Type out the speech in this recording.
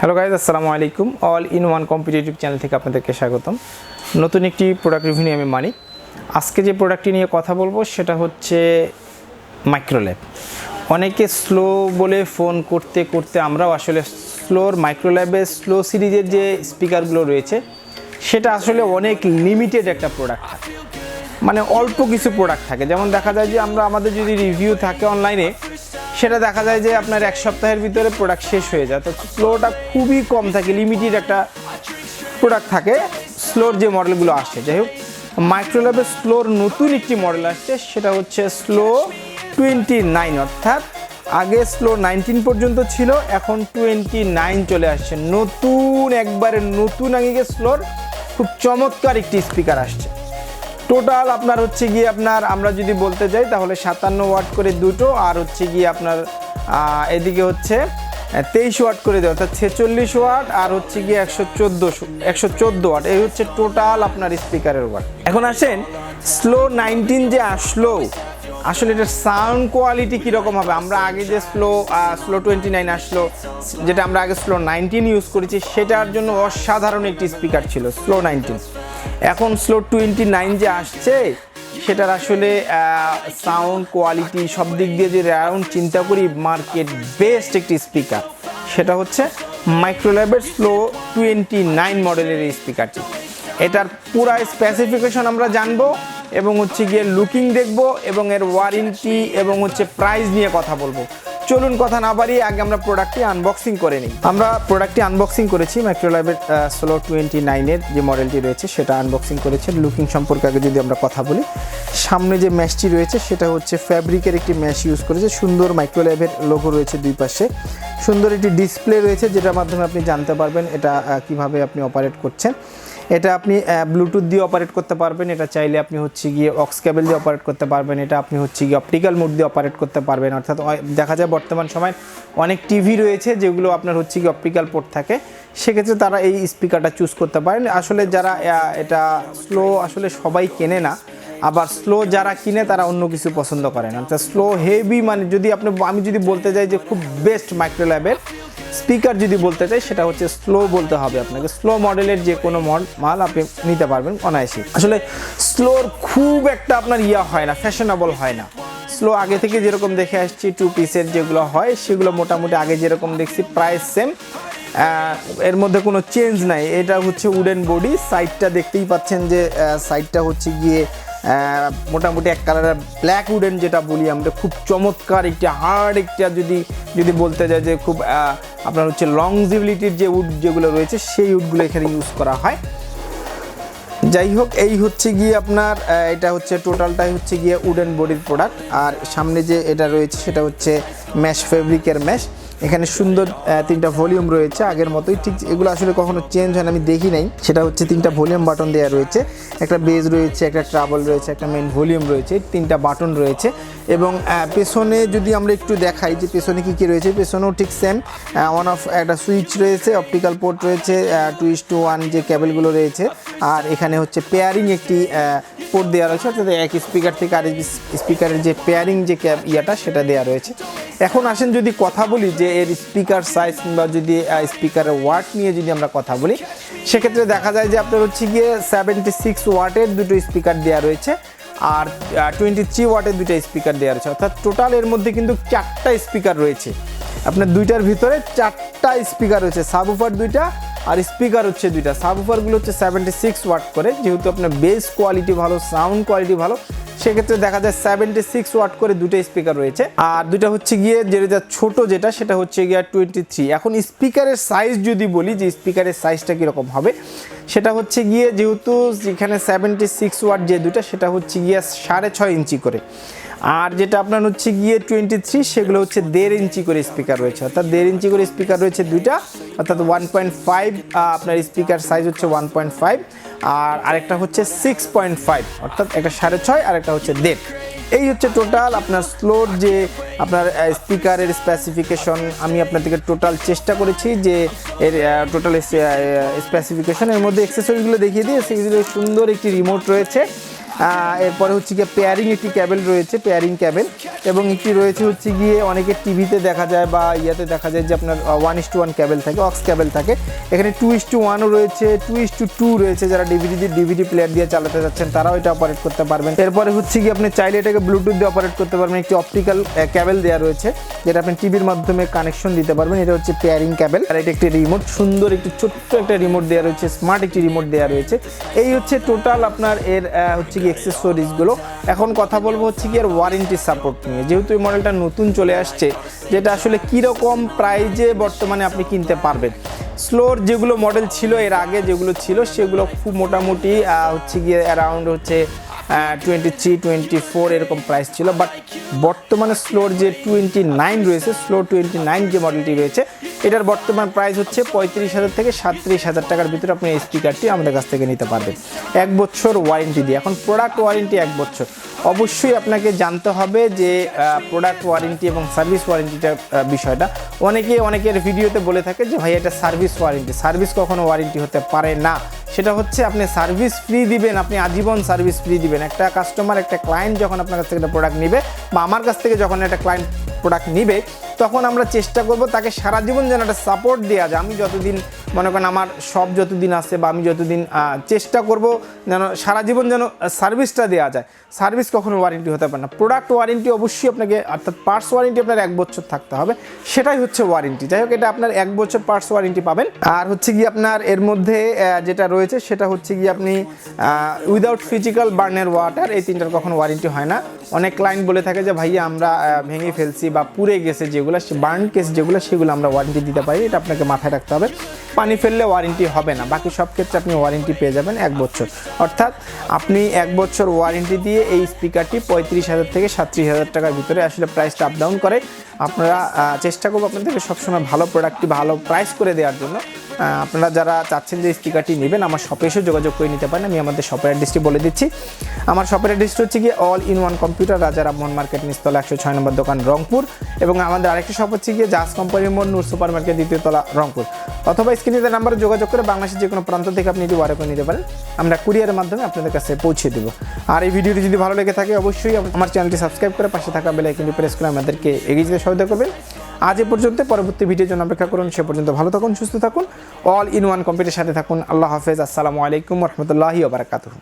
Hello guys আসসালামু আলাইকুম all in one competitive channel থেকে আপনাদেরকে স্বাগতম। নতুন একটি প্রোডাক্ট রিভিউ নিয়ে আমি মানিক। আজকে যে প্রোডাক্টটি নিয়ে কথা বলব সেটা হচ্ছে মাইক্রোল্যাব অনেকে স্লো বলে ফোন করতে করতে আমরাও আসলে স্লোর মাইক্রোল্যাবের স্লো সিরিজের যে স্পিকারগুলো রয়েছে, সেটা আসলে অনেক লিমিটেড একটা প্রোডাক্ট মানে অল্প কিছু প্রোডাক্ট থাকে। যেমন দেখা যায় যে আমরা, আমাদের যদি রিভিউ থাকে অনলাইনে সেটা দেখা যায় যে আপনার এক সপ্তাহের ভিতরে প্রোডাক্ট শেষ হয়ে যায়। তো স্লোটা খুবই কম থাকে লিমিটেড একটা প্রোডাক্ট থাকে স্লোর যে মডেলগুলো আসে। যাই হোক মাইক্রোল্যাবের স্লোর নতুন একটি মডেল আসছে, সেটা হচ্ছে স্লো টোয়েন্টি নাইন অর্থাৎ আগে স্লো নাইনটিন পর্যন্ত ছিল, এখন টোয়েন্টি নাইন চলে আসছে। নতুন, একবারে নতুন আগে স্লোর খুব চমৎকার একটি স্পিকার আসছে। টোটাল আপনার হচ্ছে গিয়ে আপনার, আমরা যদি বলতে যাই, তাহলে সাতান্ন ওয়াট করে দুটো, আর হচ্ছে গিয়ে আপনার এদিকে হচ্ছে তেইশ ওয়াট করে দেয় অর্থাৎ ছেচল্লিশ ওয়াট, আর হচ্ছে গিয়ে একশো চোদ্দ একশো চোদ্দ ওয়াট। এই হচ্ছে টোটাল আপনার স্পিকারের ওয়াট। এখন আসেন স্লো নাইনটিন যে আসলো, আসলে এটার সাউন্ড কোয়ালিটি কীরকম হবে? আমরা আগে যে স্লো স্লো টোয়েন্টি নাইন আসলো, যেটা আমরা আগে স্লো নাইনটিন ইউজ করেছি, সেটার জন্য অসাধারণ একটি স্পিকার ছিল স্লো নাইনটিন এখন স্লো টোয়েন্টি নাইন যে আসছে, সেটার আসলে সাউন্ড কোয়ালিটি সব দিক দিয়ে যদি রাউন্ড চিন্তা করি মার্কেট বেস্ট একটি স্পিকার সেটা হচ্ছে মাইক্রোল্যাবের স্লো টোয়েন্টি নাইন মডেলের এই স্পিকারটি এটার পুরা স্পেসিফিকেশন আমরা জানব এবং হচ্ছে গিয়ে লুকিং দেখব এবং এর ওয়ারেন্টি এবং হচ্ছে প্রাইস নিয়ে কথা বলব। চলুন কথা না বাড়িয়ে আগে আমরা প্রোডাক্টটি আনবক্সিং করে নিই। আমরা প্রোডাক্টটি আনবক্সিং করেছি মাইক্রোলাইভের সোলো টোয়েন্টি নাইনের যে মডেলটি রয়েছে, সেটা আনবক্সিং করেছে। লুকিং সম্পর্কে আগে যদি আমরা কথা বলি, সামনে যে ম্যাশটি রয়েছে, সেটা হচ্ছে ফ্যাব্রিকের একটি ম্যাশ ইউজ করেছে। সুন্দর মাইক্রোলাইভের লোগো রয়েছে দুই পাশে। সুন্দর একটি ডিসপ্লে রয়েছে, যেটার মাধ্যমে আপনি জানতে পারবেন এটা কীভাবে আপনি অপারেট করছেন। এটা আপনি ব্লুটুথ দিয়ে অপারেট করতে পারবেন। এটা চাইলে আপনি হচ্ছে গিয়ে অক্স কেবল দিয়ে অপারেট করতে পারবেন। এটা আপনি হচ্ছে গিয়ে অপটিক্যাল মোড দিয়ে অপারেট করতে পারবেন। অর্থাৎ দেখা যায় বর্তমান সময় অনেক টিভি রয়েছে যেগুলো আপনার হচ্ছে গিয়ে অপটিক্যাল পোর্ট থাকে। সেক্ষেত্রে তারা এই স্পিকারটা চুজ করতে পারেন। আসলে যারা এটা স্লো আসলে সবাই কেনে না। আবার স্লো যারা কিনে তারা অন্য কিছু পছন্দ করে না। স্লো হেভি মানে যদি আপনি, আমি যদি বলতে যাই যে খুব বেস্ট মাইক্রোল্যাবের স্পিকার যদি বলতে চাই, সেটা হচ্ছে স্লো বলতে হবে আপনাকে। স্লো মডেলের যে কোনো মাল আপনি নিতে পারবেন অনায়াসে আসলে স্লোর খুব একটা আপনার ইয়া হয় না ফ্যাশনেবল হয় না। স্লো আগে থেকে যেরকম দেখে আসছি টু পিসের যেগুলো হয়, সেগুলো মোটামুটি আগে যেরকম দেখছি প্রাইস সেম এর মধ্যে কোনো চেঞ্জ নাই। এটা হচ্ছে উডেন বডি সাইডটা দেখতেই পাচ্ছেন যে সাইডটা হচ্ছে গিয়ে মোটামুটি এক কালারের ব্ল্যাক উডেন যেটা বলি আমরা, খুব চমৎকার একটি হার্ড একটা যদি যদি বলতে যায় যে খুব আপনার হচ্ছে লংজিবিলিটির যে উড যেগুলো রয়েছে, সেই উডগুলো এখানে ইউজ করা হয়। যাই হোক, এই হচ্ছে গিয়ে আপনার এটা হচ্ছে টোটালটাই হচ্ছে গিয়ে উডেন বডির প্রোডাক্ট আর সামনে যে এটা রয়েছে, সেটা হচ্ছে ম্যাশ ফেব্রিকের ম্যাশ এখানে সুন্দর তিনটা ভলিউম রয়েছে। আগের মতোই ঠিক এগুলো আসলে কখনো চেঞ্জ হয় না, আমি দেখি নাই। সেটা হচ্ছে তিনটা ভলিউম বাটন দেওয়া রয়েছে। একটা বেজ রয়েছে, একটা ট্রাবল রয়েছে, একটা মেন ভলিউম রয়েছে তিনটা বাটন রয়েছে। এবং পেছনে যদি আমরা একটু দেখাই যে পেছনে কী কী রয়েছে, পেছনেও ঠিক সেম ওয়ান অফ একটা সুইচ রয়েছে অপটিক্যাল পোর্ট রয়েছে টু ইস টু ওয়ান যে কেবলগুলো রয়েছে। আর এখানে হচ্ছে পেয়ারিং একটি পোর্ট দেওয়া রয়েছে, অর্থাৎ এক স্পিকার থেকে আর স্পিকারের যে পেয়ারিং যে ক্যাব ইয়াটা, সেটা দেওয়া রয়েছে। এখন আসেন যদি কথা বলি যে এর স্পিকার সাইজ কিংবা যদি স্পিকারের ওয়াট নিয়ে যদি আমরা কথা বলি, সেক্ষেত্রে দেখা যায় যে আপনার হচ্ছে গিয়ে সেভেন্টি সিক্স ওয়াটের দুটো স্পিকার দেওয়া রয়েছে আর টোয়েন্টি থ্রি ওয়াটের দুটো স্পিকার দেওয়া রয়েছে। অর্থাৎ টোটাল এর মধ্যে কিন্তু চারটা স্পিকার রয়েছে। আপনার দুইটার ভিতরে চারটা স্পিকার রয়েছে সাবউফার দুইটা আর স্পিকার হচ্ছে দুইটা। সাবউফারগুলো হচ্ছে সেভেন্টি সিক্স ওয়াট করে, যেহেতু আপনার বেস কোয়ালিটি ভালো সাউন্ড কোয়ালিটি ভালো সেক্ষেত্রে দেখা যায় সেভেন্টি সিক্স ওয়াট করে দুটো স্পিকার রয়েছে। আর দুটা হচ্ছে গিয়ে যেটা ছোট যেটা, সেটা হচ্ছে গিয়ে টোয়েন্টি থ্রি এখন স্পিকারের সাইজ যদি বলি, যে স্পিকারের সাইজটা কীরকম হবে, সেটা হচ্ছে গিয়ে যেহেতু যেখানে সেভেন্টি সিক্স ওয়াট যে দুটা সেটা হচ্ছে গিয়ে সাড়ে ছয় ইঞ্চি করে। আর যেটা আপনার হচ্ছে গিয়ে টোয়েন্টি থ্রি সেগুলো হচ্ছে দেড় ইঞ্চি করে স্পিকার রয়েছে। অর্থাৎ দেড় ইঞ্চি করে স্পিকার রয়েছে দুইটা, অর্থাৎ ওয়ান পয়েন্ট ফাইভ আপনার স্পিকার সাইজ হচ্ছে ওয়ান পয়েন্ট ফাইভ আর আরেকটা হচ্ছে সিক্স পয়েন্ট ফাইভ অর্থাৎ একটা সাড়ে ছয়, আর একটা হচ্ছে দেড়। এই হচ্ছে টোটাল আপনার স্লোর যে আপনার স্পিকারের স্পেসিফিকেশন আমি আপনাদেরকে টোটাল চেষ্টা করেছি যে এর টোটাল স্পেসিফিকেশন এর মধ্যে অ্যাক্সেসরিজগুলো দেখিয়ে দিয়ে সেগুলো সুন্দর একটি রিমোট রয়েছে। এরপরে হচ্ছে গিয়ে পেয়ারিং একটি ক্যাবেল রয়েছে পেয়ারিং ক্যাবেল এবং একটি রয়েছে হচ্ছে গিয়ে অনেকে টিভিতে দেখা যায় বা ইয়াতে দেখা যায় যে আপনার one is two one cable থাকে অক্স ক্যাবেল থাকে। এখানে টু ইস টু ওয়ানও রয়েছে টু ইস টু টু রয়েছে, যারা ডিভিডি দিয়ে ডিভিডি প্লেয়ার দিয়ে চালাতে যাচ্ছেন, তারাও এটা অপারেট করতে পারবেন। এরপরে হচ্ছে কি আপনি চাইলে এটাকে ব্লুটুথ দিয়ে অপারেট করতে পারবেন, একটি অপটিক্যাল ক্যাবেল দেওয়া রয়েছে, যেটা আপনি টিভির মাধ্যমে কানেকশন দিতে পারবেন, এটা হচ্ছে পেয়ারিং ক্যাবেল আর এটা একটি রিমোট সুন্দর একটি ছোট্ট একটা রিমোট দেওয়া রয়েছে স্মার্ট একটি রিমোট দেওয়া রয়েছে। এই হচ্ছে টোটাল আপনার এর হচ্ছে কি এক্সেসরিজগুলো এখন কথা বলব হচ্ছে কি আর ওয়ারেন্টি সাপোর্ট নিয়ে। যেহেতু এই মডেলটা নতুন চলে আসছে, যেটা আসলে কীরকম প্রাইজে বর্তমানে আপনি কিনতে পারবেন। স্লোর যেগুলো মডেল ছিল এর আগে যেগুলো ছিল, সেগুলো খুব মোটামুটি হচ্ছে গিয়ে অ্যারাউন্ড হচ্ছে টোয়েন্টি থ্রি টোয়েন্টি ফোর এরকম প্রাইস ছিল বাট বর্তমানে স্লোর যে টোয়েন্টি নাইন রয়েছে স্লো টোয়েন্টি নাইন যে মডেলটি রয়েছে, এটার বর্তমান প্রাইস হচ্ছে পঁয়ত্রিশ হাজার থেকে সাতত্রিশ হাজার টাকার ভিতরে আপনি এই স্পিকারটি আমাদের কাছ থেকে নিতে পারবেন। এক বছর ওয়ারেন্টি দিয়ে। এখন প্রোডাক্ট ওয়ারেন্টি এক বছর। অবশ্যই আপনাকে জানতে হবে যে প্রোডাক্ট ওয়ারেন্টি এবং সার্ভিস ওয়ারেন্টিটার বিষয়টা। অনেকে অনেকের ভিডিওতে বলে থাকে যে, ভাই, এটা সার্ভিস ওয়ারেন্টি সার্ভিস কখনো ওয়ারেন্টি হতে পারে না। সেটা হচ্ছে আপনি সার্ভিস ফ্রি দিবেন, আপনি আজীবন সার্ভিস ফ্রি দিবেন। একটা কাস্টমার একটা ক্লায়েন্ট যখন আপনার কাছ থেকে একটা প্রোডাক্ট নিবে বা আমার কাছ থেকে যখন একটা ক্লায়েন্ট প্রোডাক্ট নিবে তখন আমরা চেষ্টা করব তাকে সারা জীবন যেন একটা সাপোর্ট দেওয়া যায়। আমি যতদিন, মনে করেন আমার সব যতদিন আছে বা আমি যতদিন চেষ্টা করব যেন সারা জীবন যেন সার্ভিসটা দেওয়া যায়। সার্ভিস কখনো ওয়ারেন্টি হতে পারে না। প্রোডাক্ট ওয়ারেন্টি অবশ্যই আপনাকে, অর্থাৎ পার্টস ওয়ারেন্টি আপনার এক বছর থাকতে হবে। সেটাই হচ্ছে ওয়ারেন্টি যাই হোক, এটা আপনার এক বছর পার্টস ওয়ারেন্টি পাবেন। আর হচ্ছে কি আপনার এর মধ্যে যেটা রয়েছে সেটা হচ্ছে কি আপনি উইদাউট ফিজিক্যাল বার্নের ওয়াটার এই তিনটার কখনো ওয়ারেন্টি হয় না। অনেক ক্লায়েন্ট বলে থাকে যে, ভাইয়া, আমরা ভেঙে ফেলছি বা পুড়ে গেছে যেগুলো বার্ন কেস যেগুলো, সেগুলো আমরা ওয়ারেন্টি দিতে পারি। এটা আপনাকে মাথায় রাখতে হবে। পানি ফেললে ওয়ারেন্টি হবে না। বাকি সব ক্ষেত্রে আপনি ওয়ারেন্টি পেয়ে যাবেন এক বছর। অর্থাৎ আপনি এক বছর ওয়ারেন্টি দিয়ে এই স্পিকারটি পঁয়ত্রিশ হাজার থেকে সাতত্রিশ হাজার টাকার ভিতরে আসলে প্রাইসটা আপ ডাউন করে। আপনারা চেষ্টা করব আপনাদেরকে সবসময় ভালো প্রোডাক্টটি ভালো প্রাইস করে দেওয়ার জন্য। আপনারা যারা চাচ্ছেন যে স্পিকারটি নেবেন, আমার শপে এসে যোগাযোগ করে নিতে পারেন। আমি আমাদের শপের অ্যাড্রেসটি বলে দিচ্ছি। আমার শপের অ্যাড্রেসটি হচ্ছে গিয়ে অল ইন ওয়ান কম্পিউটার রাজা রামমোহন মার্কেট নিস্তলা একশো ছয় নম্বর দোকান রংপুর। এবং আমাদের আরেকটি শপ হচ্ছে গিয়ে জাস কোম্পানির মোড় নূর সুপার মার্কেট দ্বিতীয়তলা রংপুর। অথবা স্ক্রিনে নাম্বারে যোগাযোগ করে বাংলাদেশের যে কোনো প্রান্ত থেকে আপনি এটি অর্ডার করে নিতে পারেন। আমরা কুরিয়ারের মাধ্যমে আপনাদের কাছে পৌঁছে দেবো। আর এই ভিডিওটি যদি ভালো লেগে থাকে, অবশ্যই আমার চ্যানেলটি সাবস্ক্রাইব করে পাশে থাকা বেলাইকনটি প্রেস করে আমাদেরকে এগিয়ে যেতে সহায়তা করবেন। আজ এ পর্যন্ত, পরবর্তী ভিডিওর জন্য অপেক্ষা করুন। সে পর্যন্ত ভালো থাকুন, সুস্থ থাকুন। অল ইন ওয়ান কম্পিউটার সাথে থাকুন। আল্লাহ হাফেজ। আসসালামু আলাইকুম রহমতুল্লাহি ওবরাকাতুহ